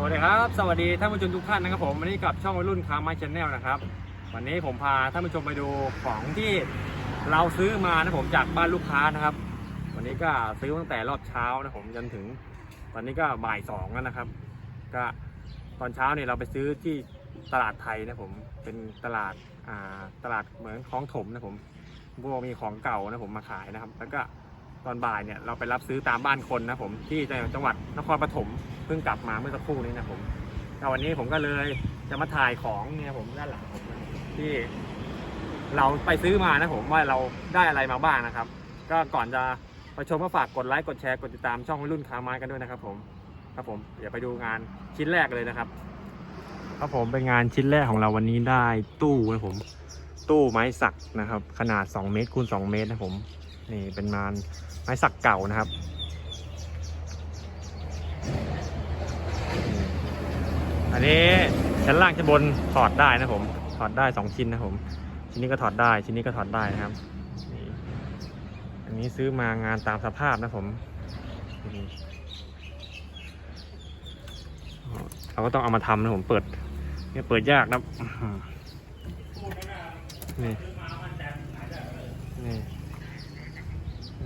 สวัสดีครับ สวัสดีท่านผู้ชมทุกท่านนะครับผมวันนี้กับช่องวัยรุ่นคาร์มาชแนลนะครับ วันนี้ผมพาท่านผู้ชมไปดูของที่เราซื้อมานะผมจากบ้านลูกค้านะครับ วันนี้ก็ซื้อตั้งแต่รอบเช้านะผมจนถึง ตอนนี้ก็บ่ายสองแล้วนะครับ ก็ตอนเช้าเนี่ยเราไปซื้อที่ตลาดไทยนะผมเป็นตลาดอ่าตลาดเหมือนคลองถมนะผมพวกมีของเก่านะผมมาขายนะครับ แล้วก็ ตอนบ่ายเนี่ยเราไปรับซื้อตามบ้านคนนะผมที่จังหวัดนครปฐมเพิ่งกลับมาเมื่อสักครู่นี้นะผมก็วันนี้ผมก็เลยจะมาถ่ายของเนี่ยผมด้านหลังผมที่เราไปซื้อมานะผมว่าเราได้อะไรมาบ้างนะครับ ก็ก่อนจะไปชมก็ฝากกดไลค์กดแชร์กดติดตามช่องวัยรุ่นคาร์ไม้กันด้วยนะครับ ผมครับผมเดี๋ยวไปดูงานชิ้นแรกเลยนะครับ ครับผมเป็นงานชิ้นแรกของเราวันนี้ได้ตู้นะผม ตู้ไม้สักนะครับ ขนาด 2 เมตรคูณ2เมตรนะผม นี่เป็นงานไม้สักเก่านะครับอันนี้ชั้นล่างชั้นบนถอดได้นะผมถอดได้2ชิ้นนะผมชิ้นนี้ก็ถอดได้ชิ้นนี้ก็ถอดได้นะครับอันนี้ซื้อมางานตามสภาพนะผมเราก็ต้องเอามาทำนะผมเปิดเนี่ยเปิดยากนะนี่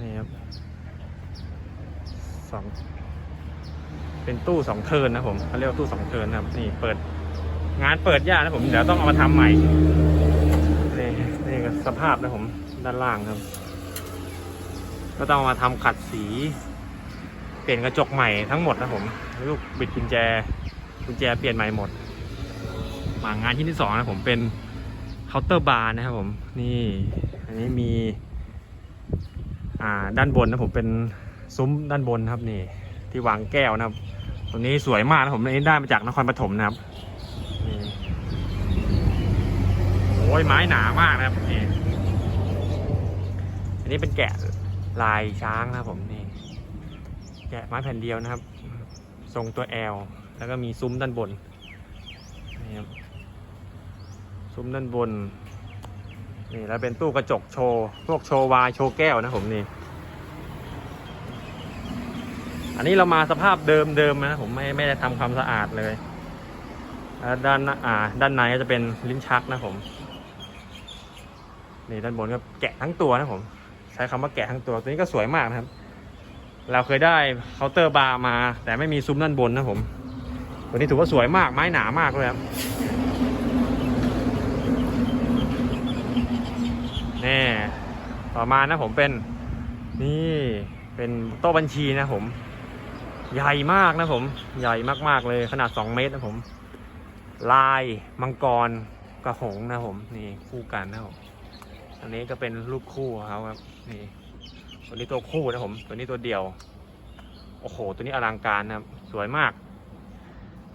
นี่ครับ สองเป็นตู้สองเทินนะผมเขาเรียกว่าตู้สองเทินนะครับ นี่เปิด งานเปิดยากนะผมเดี๋ยวต้องเอามาทำใหม่นี่นี่ก็สภาพนะผมด้านล่างครับ ก็ต้องมาทำขัดสี เปลี่ยนกระจกใหม่ทั้งหมดนะผมลูกบิดกุญแจกุญแจเปลี่ยนใหม่หมดมางานที่ที่สองนะผมเป็นเคาน์เตอร์บาร์นะครับผมนี่ อันนี้มี อ่าด้านบนนะผมเป็น ซุ้มด้านบนครับนี่ ที่วางแก้วนะครับตัวนี้สวยมากนะผมนี้ได้มาจากนครปฐมนะครับโอ้ยไม้หนามากนะครับนี่อันนี้เป็นแกะลายช้างนะครับผมนี่แกะไม้แผ่นเดียวนะครับ ทรงตัวแอลแล้วก็มีซุ้มด้านบนนี่ครับซุ้มด้านบนนี่แล้วเป็นตู้กระจกโชว์พวกโชว์วายโชว์แก้วนะผมนี่ อันนี้เรามาสภาพเดิมเดิมนะผมไม่ไม่ได้ทำความสะอาดเลยด้านอ่า ด้านในก็จะเป็นลิ้นชักนะผมนี่ด้านบนก็แกะทั้งตัวนะผม ใช้คำว่าแกะทั้งตัวตัวนี้ก็สวยมากนะครับ เราเคยได้เคาน์เตอร์บาร์มา แต่ไม่มีซุ้มด้านบนนะผม ตัวนี้ถือว่าสวยมากไม้หนามากเลยครับนี่ต่อมานะผมเป็นนี่เป็นโต๊ะบัญชีนะผม ใหญ่มากนะผม ใหญ่มากๆเลยขนาด 2 เมตรนะผม ลายมังกรกระหงนะผมนี่คู่กันนะผมอันนี้ก็เป็นรูปคู่เขาครับนี่ตัวนี้ตัวคู่นะผมตัวนี้ตัวเดียว โอ้โห ตัวนี้อลังการนะครับสวยมาก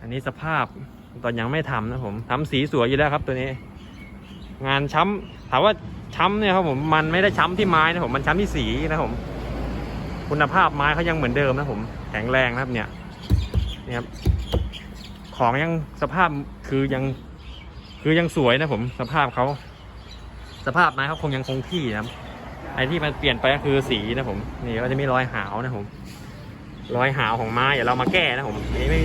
อันนี้สภาพตอนยังไม่ทำนะผมทำสีสวยอยู่แล้วครับ ตัวนี้ งานช้ำถามว่าช้ำเนี่ยครับผมมันไม่ได้ช้ำที่ไม้นะผมมันช้ำที่สีนะผม คุณภาพไม้เขายังเหมือนเดิมนะผมแข็งแรงนะครับเนี่ยนี่ครับของยังสภาพคือยัง คือยังสวยนะผมสภาพเขาสภาพไม้เขาคงยังคงที่นะครับไอ้ที่มันเปลี่ยนไปก็คือสีนะผมนี่ก็จะมีรอยหาวนะผมรอยหาวของไม้เดี๋ยวเรามาแก้นะผมนี่ไม่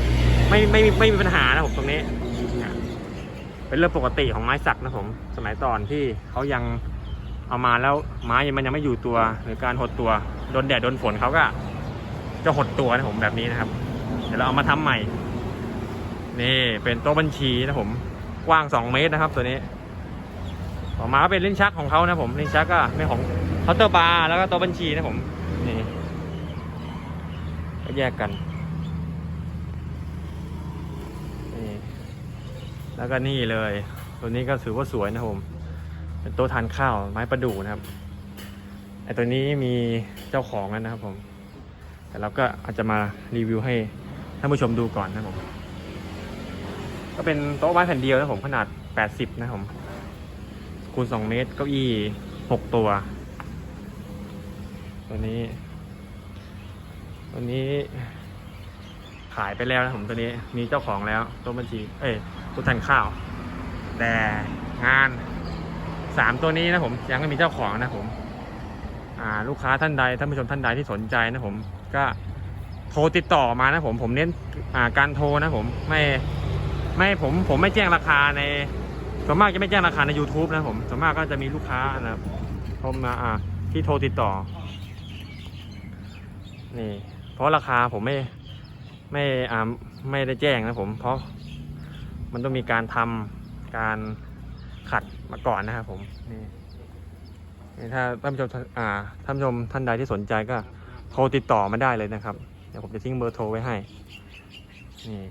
ไม่ไม่ไม่ไม่มีปัญหานะผมตรงนี้เนี่ยเป็นเรื่องปกติของไม้สักนะผม สมัยตอนที่เขายังเอามาแล้วไม้มันยังไม่อยู่ตัวหรือการหดตัว โดนแดดโดนฝนเขาก็จะหดตัวนะผมแบบนี้นะครับ เดี๋ยวเราเอามาทำใหม่ นี่เป็นโต๊ะบัญชีนะผมกว้างสองเมตรนะครับ ตัวนี้ต่อมาเป็นลิ้นชักของเขานะผมลิ้นชักก็เป็นของเคาน์เตอร์บาร์แล้วก็โต๊ะบัญชีนะผมนี่ก็แยกกันนี่แล้วก็นี่เลย ตัวนี้ก็ถือว่าสวยนะผมเป็นโต๊ะทานข้าวไม้ประดู่นะครับ ไอตัวนี้มีเจ้าของแล้วนะครับผม แต่เราก็อาจจะมารีวิวให้ท่านผู้ชมดูก่อนนะผม ก็เป็นโต๊ะไม้แผ่นเดียวนะผมขนาด 80 นะผม คูณ 2 เมตรเก้าอี้ 6 ตัว ตัวนี้ ตัวนี้ขายไปแล้วนะผมตัวนี้มีเจ้าของแล้วโต๊ะบัญชี เอ้ยตู้ทานข้าว แต่งานสามตัวนี้นะผมยังไม่มีเจ้าของนะผม ลูกค้าท่านใดท่านผู้ชมท่านใดที่สนใจนะผมก็โทรติดต่อมานะผมผมเน้นการโทรนะผมไม่ไม่ผมผมไม่แจ้งราคาในส่วนมากจะไม่แจ้งราคาใน YouTube นะผมส่วนมากก็จะมีลูกค้านะครับโทรมาที่โทรติดต่อ นี่ เพราะราคาผมไม่ไม่อ่าไม่ได้แจ้งนะผม เพราะมันต้องมีการทำการขัดมาก่อนนะครับผมนี่ ถ้าท่านผู้ชมอ่าท่านผู้ชมท่านใดที่สนใจก็โทรติดต่อมาได้เลยนะครับ เดี๋ยวผมจะทิ้งเบอร์โทรไว้ให้ นี่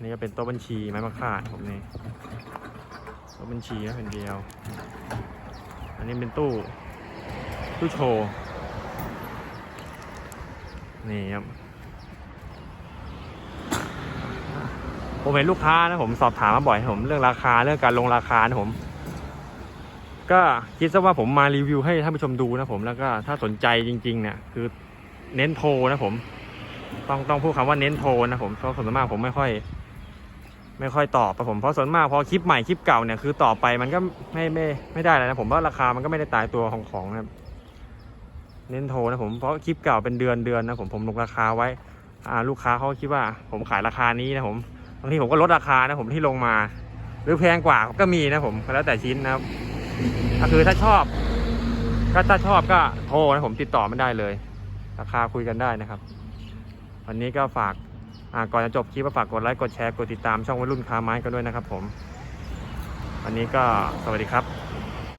นี่ก็เป็นโต๊ะบัญชีไม้มะค่าผมนี่โต๊ะบัญชีนะเป็นเดียว อันนี้เป็นตู้ตู้โชว์นี่ครับผมเห็นลูกค้านะผมสอบถามมาบ่อยผมเรื่องราคาเรื่องการลงราคานะผม ก็คิดซะว่าผมมารีวิวให้ท่านผู้ชมดูนะผมแล้วก็ถ้าสนใจจริงๆเนี่ยคือเน้นโทรนะผม ต้องต้องพูดคำว่าเน้นโทรนะผมเพราะส่วนมากผมไม่ค่อย ไม่ค่อยตอบนะผมเพราะส่วนมากพอคลิปใหม่คลิปเก่าเนี่ยคือต่อไปมันก็ไม่ไม่ไม่ได้แล้วนะผมว่าราคามันก็ไม่ได้ตายตัวของของนะครับเน้นโทรนะผมเพราะคลิปเก่าเป็นเดือนเดือนนะผมผมลงราคาไว้ อ่า ลูกค้าเขาคิดว่า ผมขายราคานี้นะผมบางทีผมก็ลดราคานะผมที่ลงมา หรือแพงกว่าก็มีนะผมแล้วแต่ชิ้นนะครับ ก็คือถ้าชอบ ก็ถ้าชอบก็โทรนะผมติดต่อไม่ได้เลย ราคาคุยกันได้นะครับ วันนี้ก็ฝากก่อนจะจบคลิปก็ฝากกดไลค์กดแชร์กดติดตามช่องวัยรุ่นค้าไม้กันด้วยนะครับผม วันนี้ก็สวัสดีครับ